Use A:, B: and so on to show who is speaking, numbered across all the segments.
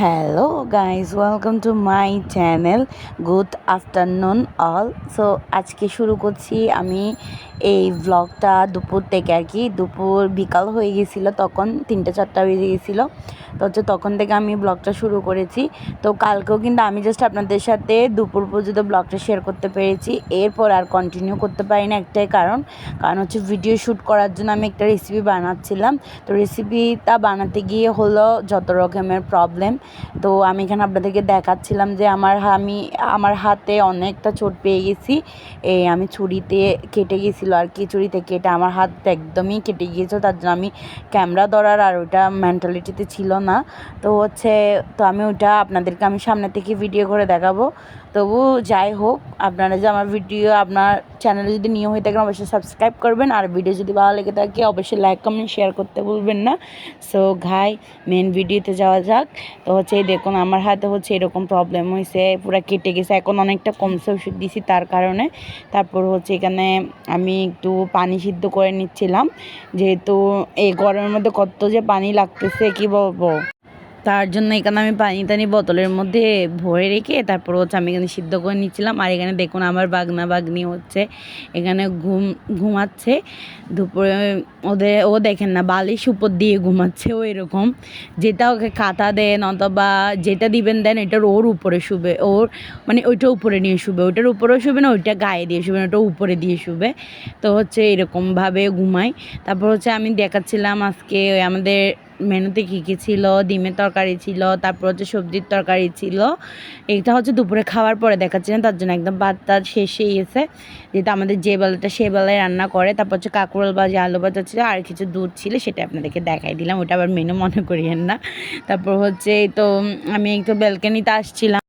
A: Hello guys welcome to my channel good afternoon all so আজকে শুরু করছি আমি এই ব্লগটা দুপুর থেকে আর কি। দুপুর বিকাল হয়ে গেছিল, তখন তিনটে, চারটা বেজে গেছিল। তো হচ্ছে তখন থেকে আমি ব্লগটা শুরু করেছি। তো কালকেও কিন্তু আমি জাস্ট আপনাদের সাথে দুপুর পর্যন্ত ব্লগটা শেয়ার করতে পেরেছি। এরপর আর কন্টিনিউ করতে পারি না একটাই কারণ। কারণ হচ্ছে ভিডিও শ্যুট করার জন্য আমি একটা রেসিপি বানাচ্ছিলাম। তো রেসিপিটা বানাতে গিয়ে হলো যত রকমের প্রবলেম তো আমি এখানে আপনাদেরকে দেখাচ্ছিলাম যে আমার আমি, আমার হাতে অনেকটা চোট পেয়ে গেছি। এই আমি ছুরিতে কেটে গেছিল আর কি, ছুরিতে কেটে আমার হাত একদমই কেটে গিয়েছিল। তার জন্য আমি ক্যামেরা ধরার আর ওইটা মেন্টালিটিতে ছিল না। তো হচ্ছে, তো আমি ওটা আপনাদেরকে আমি সামনে থেকে ভিডিও করে দেখাবো। তবু যাই হোক, আপনারা যে আমার ভিডিও আপনার চ্যানেলে যদি নিয়ম হয়ে থাকেন, অবশ্যই সাবস্ক্রাইব করবেন। আর ভিডিও যদি ভালো লেগে থাকে, অবশ্যই লাইক কমেন্ট শেয়ার করতে ভুলবেন না। সো ঘাই মেন ভিডিওতে যাওয়া যাক। তো হচ্ছে দেখুন, আমার হাতে হচ্ছে এরকম প্রবলেম হয়েছে পুরো কেটে গেছে। এখন অনেকটা কমছে ওষুধ দিছি তার কারণে। তারপর হচ্ছে, এখানে আমি একটু পানি সিদ্ধ করে নিচ্ছিলাম। যেহেতু এই গরমের মধ্যে কত যে পানি লাগতেছে, কি বলব? তার জন্য এখানে আমি পানি টানি বোতলের মধ্যে ভরে রেখে তারপর হচ্ছে আমি এখানে সিদ্ধ করে নিচ্ছিলাম। আর এখানে দেখুন আমার বাগনা বাগনি হচ্ছে। এখানে ঘুম, ঘুমাচ্ছে। দুপুরে ওদের, ও দেখেন না, বালিশ উপর দিয়ে ঘুমাচ্ছে ও এরকম। যেটা ওকে খাতা দেন অথবা যেটা দিবেন দেন এটার ওর উপরে শুবে। ওর মানে ওইটা উপরে নিয়ে শুবে। ওইটার উপরেও শুবে না, ওইটা গায়ে দিয়ে শুবে না ওটা উপরে দিয়ে শুবে। তো হচ্ছে এরকমভাবে ঘুমাই তারপর হচ্ছে আমি দেখাচ্ছিলাম আজকে আমাদের মেনুতে কী কী ছিল? ডিমের তরকারি ছিল, তারপর হচ্ছে সবজির তরকারি ছিল। এটা হচ্ছে দুপুরে খাওয়ার পরে দেখাচ্ছিলেন তার জন্য একদম ভাত টাত শেষ হয়ে গেছে। যেটা আমাদের যে বেলাটা, সে বেলায় রান্না করে, তারপর হচ্ছে কাঁকরোল ভাজি আলু ভাজা ছিল, আর কিছু দুধ ছিল, সেটা আপনাদেরকে দেখাই দিলাম। ওটা আবার মেনু মনে করিয়েন না। তারপর হচ্ছে তো, আমি একটু ব্যালকানিতে আসছিলাম।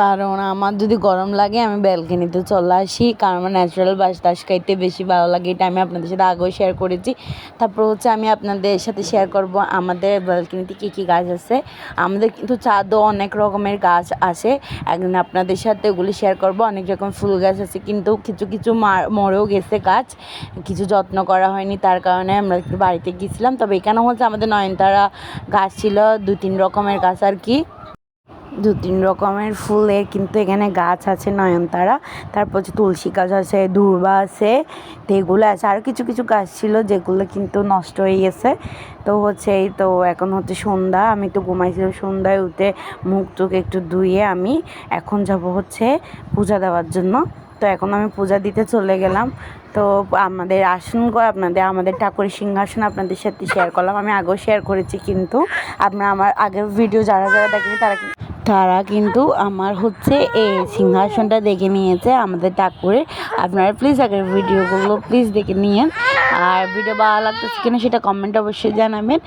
A: কারণ আমার যদি গরম লাগে, আমি ব্যালকানিতে চলে আসি। কারণ আমার ন্যাচারাল বাতাস খাইতে বেশি ভালো লাগে, এটা আমি আপনাদের সাথে আগেও শেয়ার করেছি। তারপর হচ্ছে আমি আপনাদের সাথে শেয়ার করব আমাদের ব্যালকানিতে কী কী গাছ আছে। আমাদের কিন্তু চাঁদও অনেক রকমের গাছ আছে। একদিন আপনাদের সাথে ওগুলি শেয়ার করব। অনেক রকম ফুল গাছ আছে, কিন্তু কিছু কিছু মার মরেও গেছে গাছ। কিছু যত্ন করা হয়নি, তার কারণে আমরা বাড়িতে গিয়েছিলাম তবে এখানে হচ্ছে আমাদের নয়নতারা গাছ ছিল দু তিন রকমের গাছ আর কি। দু তিন রকমের ফুলের কিন্তু এখানে গাছ আছে, নয়নতারা, তারপর হচ্ছে তুলসী গাছ আছে, দূর্বা আছে তো এগুলো আছে, আর কিছু কিছু গাছ ছিল যেগুলো কিন্তু নষ্ট হয়ে গেছে। তো হচ্ছে এই তো এখন হচ্ছে সন্ধ্যা, আমি একটু ঘুমাইছিলাম সন্ধ্যায় উঠে মুখ টুক একটু ধুয়ে আমি এখন যাব হচ্ছে পূজা দেওয়ার জন্য। তো এখন আমি পূজা দিতে চলে গেলাম। তো আমাদের আসন আপনাদের, আমাদের ঠাকুরের সিংহাসন আপনাদের সাথে শেয়ার করলাম। আমি আগেও শেয়ার করেছি কিন্তু, আপনারা আমার আগের ভিডিও যারা যারা দেখেনি তারা তারা কিন্তু আমার হচ্ছে এই সিংহাসনটা দেখে নিয়েছে আমাদের ঠাকুরের। আপনারা প্লিজ আগের ভিডিওগুলো প্লিজ দেখে নিয়েন। আর ভিডিও ভালো লাগতেছে কিনা সেটা কমেন্ট অবশ্যই জানাবেন।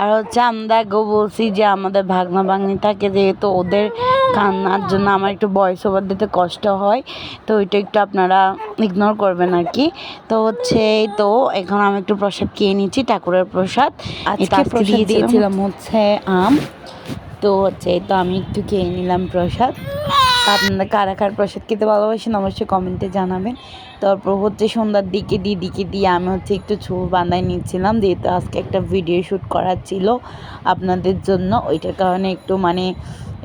A: আর হচ্ছে আমরা আগেও বলছি যে আমাদের ভাগনা ভাগ্নি থাকে যেহেতু ওদের কান্নার জন্য আমার একটু বয়স ওভার দিতে কষ্ট হয় তো ওইটা একটু আপনারা ইগনোর করবেন আর কি তো হচ্ছে তো এখন আমি একটু প্রসাদ খেয়ে নিচ্ছি ঠাকুরের প্রসাদ। আজকে প্রসাদ দিয়েছিলাম হচ্ছে আম। তো হচ্ছে, তো আমি একটু খেয়ে নিলাম প্রসাদ। আপনারা কারা কার প্রসাদ খেতে ভালোবাসেন অবশ্যই কমেন্টে জানাবেন। তারপর হচ্ছে সন্ধ্যার দিকে দিদিকে দিয়ে আমি হচ্ছে একটু চুল বাঁধাই নিচ্ছিলাম, যেহেতু আজকে একটা ভিডিও শ্যুট করার ছিল আপনাদের জন্য। ওইটার কারণে একটু মানে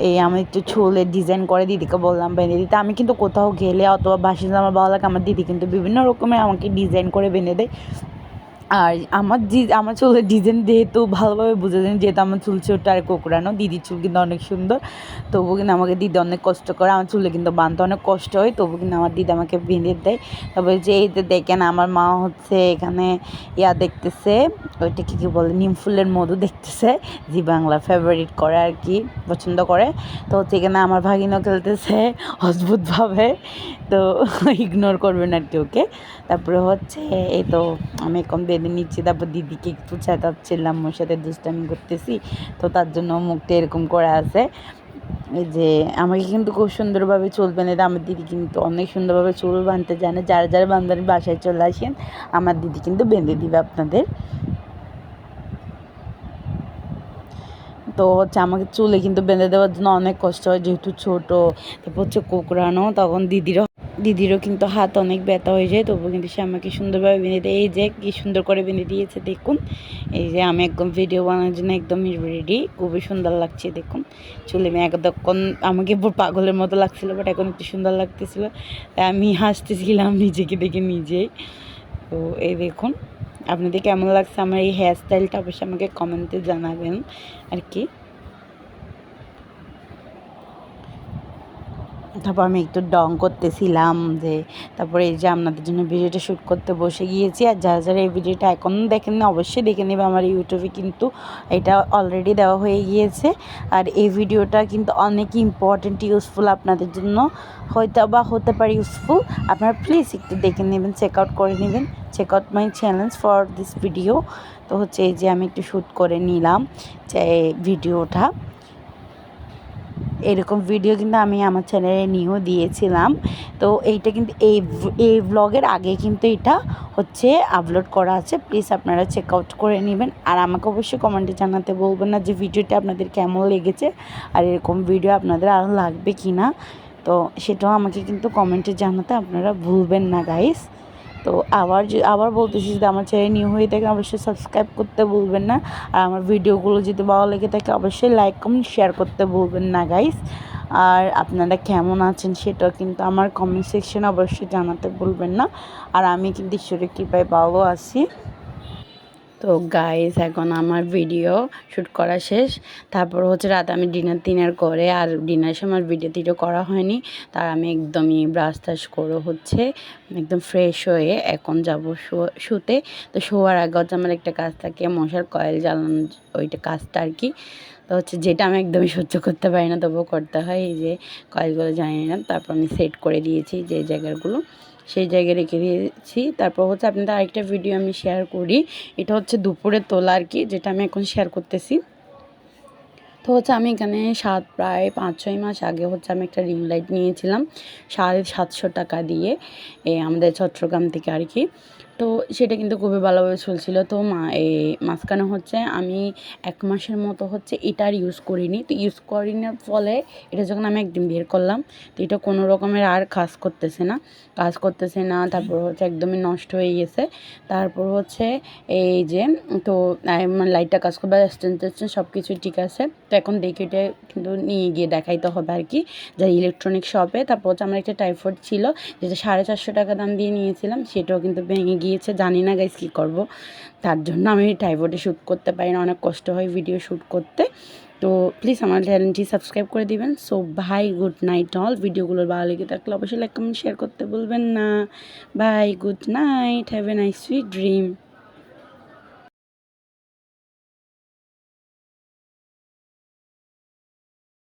A: এই আমি একটু চুলের ডিজাইন করে দিদিকে বললাম, বেঁধে দিতে। আমি কিন্তু কোথাও গেলে অথবা বাসে আমার ভালো লাগে, আমার দিদি কিন্তু বিভিন্ন রকমের আমাকে ডিজাইন করে বেঁধে দেয়। আর আমার আমার চুলের ডিজাইন যেহেতু ভালোভাবে বুঝে যায়, যেহেতু আমার চুল ছোট আর কোকড়ানো, দিদির চুল কিন্তু অনেক সুন্দর তবু কিন্তু আমাকে দিদি অনেক কষ্ট করে, আমার চুলে কিন্তু বাঁধতে অনেক কষ্ট হয় তবু কিন্তু আমার দিদি আমাকে বেঁধে দেয়। তারপরে যে এই দেখেন, আমার মা হচ্ছে এখানে ইয়া দেখতেছে ওইটা কী কী বলে, নিম ফুলের মধু দেখতেছে, জি বাংলা ফেভারিট করে আর কি, পছন্দ করে। তো হচ্ছে এখানে আমার ভাগিনও খেলতেছে অদ্ভুতভাবে, তো ইগনোর করবেন আর কি ওকে। তারপরে হচ্ছে, এই তো আমি এখন বেঁধে নিচ্ছি, তারপর দিদিকে একটু চেতাচ্ছিলাম, ওর সাথে দুষ্টামি করতেছি। তো তার জন্য মুখটা এরকম করে আছে। যে, আমাকে কিন্তু খুব সুন্দরভাবে চুল বেঁধে দেয় আমার দিদি কিন্তু অনেক সুন্দরভাবে চুল বাঁধতে জানে। যারা যারা বান্ধবী বাসায় চলে আসেন, আমার দিদি কিন্তু বেঁধে দিবে আপনাদের। তো হচ্ছে আমাকে চুলে কিন্তু বেঁধে দেওয়ার জন্য অনেক কষ্ট হয়। যেহেতু ছোটো, তারপর হচ্ছে কোকড়ানো, তখন দিদিরা দিদিরও কিন্তু হাত অনেক ব্যথা হয়ে যায় তবু কিন্তু সে আমাকে সুন্দরভাবে বেঁধে দেয়। এই যে কি সুন্দর করে বেঁধে দিয়েছে, দেখুন। এই যে আমি একদম ভিডিও বানানোর জন্য একদম রেডি খুবই সুন্দর লাগছে, দেখুন। চুলে আমি একদম আমাকে পাগলের মতো লাগছিল বাট এখন একটু সুন্দর লাগতেছিল। তাই আমি হাসতেছিলাম নিজেকে দেখে নিজেই। তো এই দেখুন, আপনাদের কেমন লাগছে আমার এই হেয়ার স্টাইলটা অবশ্যই আমাকে কমেন্টে জানাবেন। আর কি? তারপর আমি একটু ডং করতেছিলাম যে, তারপরে এই যে আপনাদের জন্য ভিডিওটা শ্যুট করতে বসে গিয়েছি আর যারা যারা এই ভিডিওটা এখনও দেখেন অবশ্যই দেখে নেবে। আমার ইউটিউবে কিন্তু এটা অলরেডি দেওয়া হয়ে গিয়েছে। আর এই ভিডিওটা কিন্তু অনেক ইম্পর্টেন্ট ইউজফুল আপনাদের জন্য। হয়তো বা হতে পারে ইউজফুল আপনারা প্লিজ একটু দেখে নেবেন চেক আউট করে নেবেন। Check out my challenge for this video তো হচ্ছে এই যে আমি একটু শ্যুট করে নিলাম যে ভিডিওটা। এরকম ভিডিও কিন্তু আমি আমার চ্যানেলে নিয়েও দিয়েছিলাম। তো এইটা কিন্তু এই এই ব্লগের আগে কিন্তু এটা হচ্ছে আপলোড করা আছে। প্লিজ আপনারা চেক আউট করে নেবেন। আর আমাকে অবশ্যই কমেন্টে জানাতে বলবেন না যে ভিডিওটা আপনাদের কেমন লেগেছে আর এরকম ভিডিও আপনাদের আরও লাগবে কি না তো সেটাও আমাকে কিন্তু কমেন্টে জানাতে আপনারা ভুলবেন না গাইস তো আবার আবার বলতেছি যদি আমার চ্যানেল নিউ হয়ে থাকে, অবশ্যই সাবস্ক্রাইব করতে ভুলবেন না। আর আমার ভিডিওগুলো যদি ভালো লেগে থাকে, অবশ্যই লাইক কমেন্ট শেয়ার করতে ভুলবেন না গাইস আর আপনারা কেমন আছেন সেটা কিন্তু আমার কমেন্ট সেকশনে অবশ্যই জানাতে ভুলবেন না। আর আমি কিন্তু ঈশ্বরের কৃপায় ভালো আছি। তো গাইস এখন আমার ভিডিও শ্যুট করা শেষ। তারপর হচ্ছে রাত আমি ডিনার টিনার করে আর ডিনার সময় ভিডিও টিডিও করা হয়নি। তার আমি একদমই ব্রাশ টাশ করে হচ্ছে একদম ফ্রেশ হয়ে এখন যাব শুতে। তো শোয়ার আগে হচ্ছে আমার একটা কাজ থাকে, মশার কয়েল জ্বালানো ওইটা কাজটা আর কি। তো হচ্ছে যেটা আমি একদমই সহ্য করতে পারি না, তবুও করতে হয়। এই যে কয়েলগুলো জানি না তারপর আমি সেট করে দিয়েছি যে জায়গাগুলো। সেই জায়গায় রেখে দিয়েছি। তারপর হচ্ছে আপনাদের আরেকটা ভিডিও আমি শেয়ার করি। এটা হচ্ছে দুপুরে তোলা আর কি, যেটা আমি এখন শেয়ার করতেছি। তো হচ্ছে আমি এখানে সাত, প্রায় পাঁচ, ছয় মাস আগে হচ্ছে আমি একটা রিং লাইট নিয়েছিলাম, সাড়ে সাতশো টাকা দিয়ে আমাদের চট্টগ্রাম থেকে আর কি। তো সেটা কিন্তু খুবই ভালোভাবে চলছিল। তো মা এই মাঝখানে হচ্ছে আমি এক মাসের মতো হচ্ছে এটার ইউজ করিনি। তো ইউজ করিনার ফলে এটা যখন আমি একদিন বের করলাম তো এটা কোনো রকমের আর কাজ করতেছে না। কাজ করতেছে না তারপর হচ্ছে একদমই নষ্ট হয়ে গেছে। তারপর হচ্ছে এই যে তো মানে লাইটটা কাজ করবে স্ট্যান্ড টেস্টেন্ট সব কিছুই ঠিক আছে। তো এখন দেখে এটা কিন্তু নিয়ে গিয়ে দেখাইতে হবে আর কি যা ইলেকট্রনিক শপে তারপর হচ্ছে আমার একটা টাইফয়েড ছিল যেটা সাড়ে চারশো টাকা দাম দিয়ে নিয়েছিলাম সেটাও কিন্তু ভেঙে গিয়েছে, জানি না গাইজ কী করব। তার জন্য আমি টাইফয়েডে শ্যুট করতে পারি না, অনেক কষ্ট হয় ভিডিও শ্যুট করতে। তো প্লিজ আমার চ্যানেলটি সাবস্ক্রাইব করে দিবেন। সো ভাই গুড নাইট অল ভিডিওগুলো ভালো লেগে থাকলে অবশ্যই লাইক কমেন্ট শেয়ার করতে বলবেন না। Bye good night have a nice sweet dream